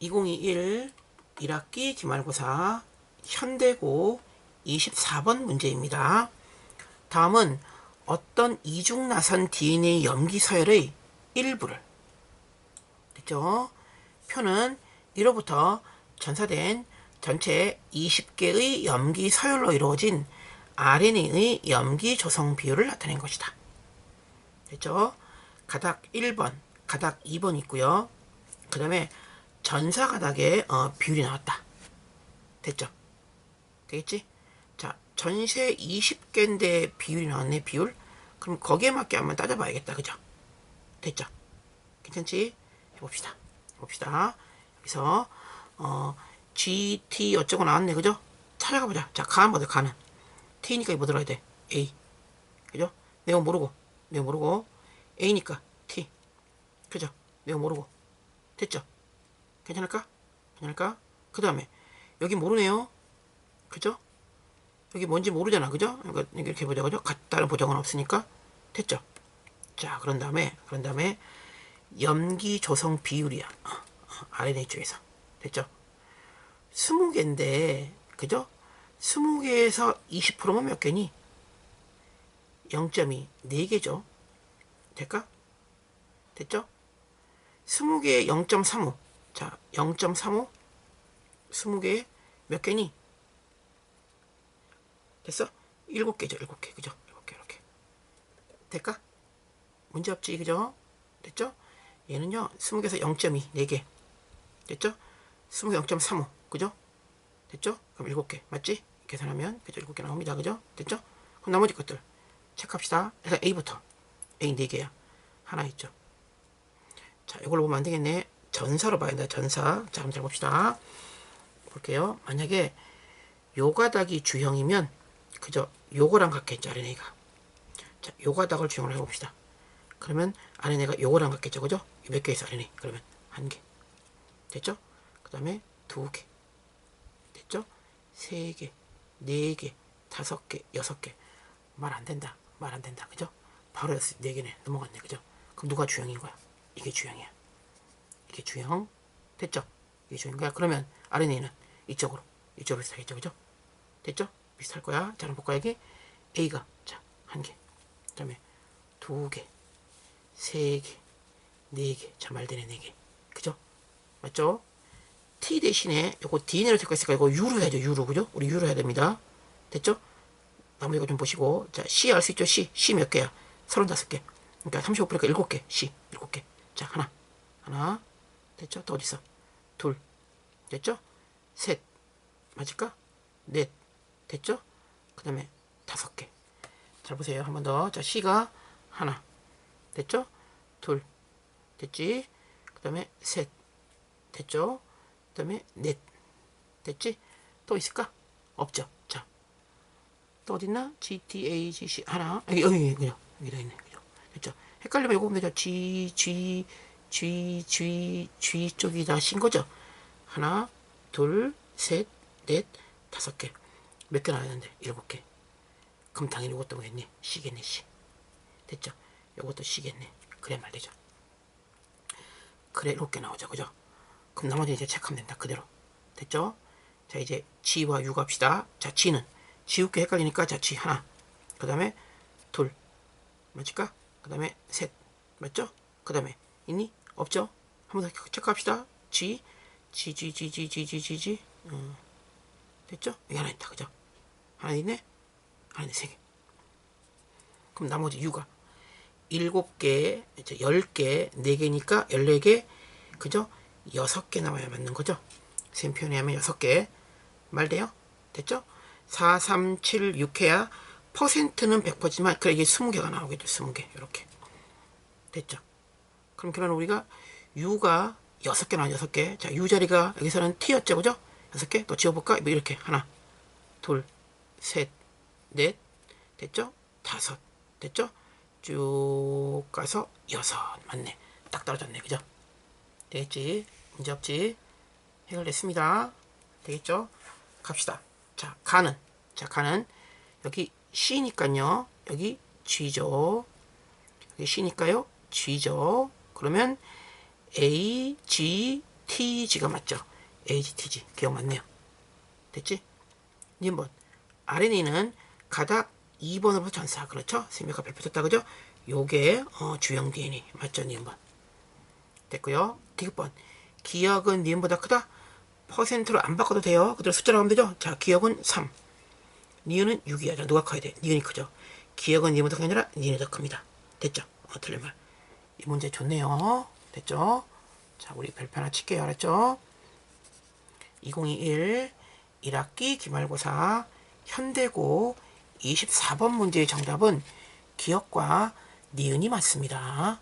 2021 1학기 기말고사 현대고 24번 문제입니다. 다음은 어떤 이중나선 DNA 염기 서열의 일부를 됐죠? 표는 1호부터 전사된 전체 20개의 염기 서열로 이루어진 RNA의 염기 조성 비율을 나타낸 것이다. 됐죠? 가닥 1번, 가닥 2번 있고요. 그 다음에 전사 가닥에 어, 비율이 나왔다. 됐죠? 되겠지? 자, 전세 20개인데 비율이 나왔네, 비율? 그럼 거기에 맞게 한번 따져봐야겠다. 그죠? 됐죠? 괜찮지? 해봅시다. 해봅시다. 여기서, 어, GT 어쩌고 나왔네. 그죠? 찾아가 보자. 자, 가는 뭐들 가는. T니까 뭐 들어야 돼? A. 그죠? 내가 모르고. 내가 모르고. A니까 T. 그죠? 내가 모르고. 됐죠? 괜찮을까? 괜찮을까? 그 다음에 여기 모르네요. 그죠? 여기 뭔지 모르잖아. 그죠? 그러니까 이렇게 보자. 그죠? 같다는 보장은 없으니까. 됐죠? 자, 그런 다음에, 그런 다음에 염기 조성 비율이야. RNA 쪽에서. 됐죠? 20개인데, 그죠? 20개에서 20%면 몇 개니? 0.2, 4개죠? 될까? 됐죠? 20개에 0.35. 자, 0.35. 20개에 몇 개니? 됐어? 7개죠, 7개. 그죠? 7개, 이렇게. 될까? 문제 없지, 그죠? 됐죠? 얘는요, 20개에서 0.2, 4개. 됐죠? 20개 0.35, 그죠? 됐죠? 그럼 7개, 맞지? 계산하면, 그죠? 7개 나옵니다, 그죠? 됐죠? 그럼 나머지 것들 체크합시다. 일단 A부터. A 4개야. 하나 있죠. 자, 이걸로 보면 안 되겠네. 전사로 봐야 된다, 전사. 자, 한번 잘 봅시다. 볼게요. 만약에 요가닥이 주형이면, 그죠? 요거랑 같겠죠, RNA가. 자, 요가닥을 주형으로 해봅시다. 그러면 RNA가 요거랑 같겠죠, 그죠? 몇 개 있어, RNA? 그러면 한 개. 됐죠? 그 다음에 두 개. 됐죠? 세 개, 네 개, 다섯 개, 여섯 개. 말 안 된다. 말 안 된다. 그죠? 바로 네 개네. 넘어갔네. 그죠? 그럼 누가 주형인 거야? 이게 주형이야. 이게 주형. 됐죠? 이게 주형인 거야. 그러면 RNA는 이쪽으로, 이쪽으로 비슷하겠죠? 그죠? 됐죠? 비슷할 거야. 자, 그럼 볼까, 여기? A가, 자, 한 개. 그 다음에 두 개, 세 개, 네 개. 자, 말되네, 네 개. 그죠? 맞죠? T 대신에 요거 DNA로 될거 있으니까 이거 U로 해야죠, U로. 그죠? 우리 U로 해야 됩니다. 됐죠? 나머지 거좀 보시고. 자, C 알 수 있죠? C. C 몇 개야? 35개. 그러니까 35%니까 7개. C. 7개. 자, 하나. 하나. 됐죠? 또 어디 있어? 둘. 됐죠? 셋. 맞을까? 넷. 됐죠? 그 다음에 다섯 개. 잘 보세요. 한 번 더. 자, C가 하나. 됐죠? 둘. 됐지? 그 다음에 셋. 됐죠? 그 다음에 넷. 됐지? 또 있을까? 없죠? 자. 또 어딨나? G, T, A, G, C. 하나. 여기, 여기, 그죠? 여기다 있네. 그죠? 됐죠? 헷갈리면 이거 보면 되죠? G, G, G, G, G 쪽이 다 C인 거죠? 하나, 둘, 셋, 넷, 다섯 개. 몇 개 나왔는데? 일곱 개. 그럼 당연히 이것도 뭐겠니? C겠네, C. 됐죠? 이것도 C겠네. 그래 말되죠. 그래, 일곱 개 나오죠. 그죠? 그럼 나머지 이제 체크하면 된다. 그대로. 됐죠? 자, 이제 G와 U 갑시다. 자, G는 지우개 헷갈리니까 자, G 하나. 그 다음에 둘. 맞을까? 그 다음에 셋. 맞죠? 그 다음에 있니? 없죠? 한번 더 체크합시다. G, G, G, G, G, G, G, G, G. 어. 됐죠? 여기 하나 있다. 그죠? 하나 있네? 하나 있네. 세 개. 그럼 나머지 U가 일곱 개, 이제 열 개, 네 개니까 열네 개, 그죠? 여섯 개 나와야 맞는 거죠? 셈 표현하면 여섯 개. 말 돼요? 됐죠? 4, 3, 7, 6회야. 퍼센트는 100%지만, 그래, 이게 20개가 나오겠죠, 20개. 이렇게. 됐죠? 그럼 그러면 우리가 U가 6개 나와, 6개. 자, U 자리가 여기서는 T였죠, 그죠? 6개? 또 지워볼까? 뭐 이렇게. 하나, 둘, 셋, 넷. 됐죠? 다섯. 됐죠? 쭉 가서 여섯. 맞네. 딱 떨어졌네, 그죠? 되겠지? 문제 없지? 해결됐습니다. 되겠죠? 갑시다. 자, 가는. 자, 가는. 여기 C니까요. 여기 G죠. 여기 C니까요. G죠. 그러면 AGTG가 맞죠? AGTG 기억 맞네요. 됐지? 니번 RNA는 가닥 2번으로부터 전사 그렇죠? 생명과 발표됐다 그죠? 요게 어, 주형 DNA 맞죠? 니번 됐고요. 디귿번 기억은 니은보다 크다? 퍼센트로 안 바꿔도 돼요. 그대로 숫자로 하면 되죠? 자, 기억은 3. 니은은 6이야. 자, 누가 커야 돼? 니은이 크죠? 기억은 니은보다 크게 아니라 니은이 더 큽니다. 됐죠? 어, 틀린 말. 이 문제 좋네요. 됐죠? 자, 우리 별표 하나 칠게요. 알았죠? 2021 1학기 기말고사 현대고 24번 문제의 정답은 기억과 니은이 맞습니다.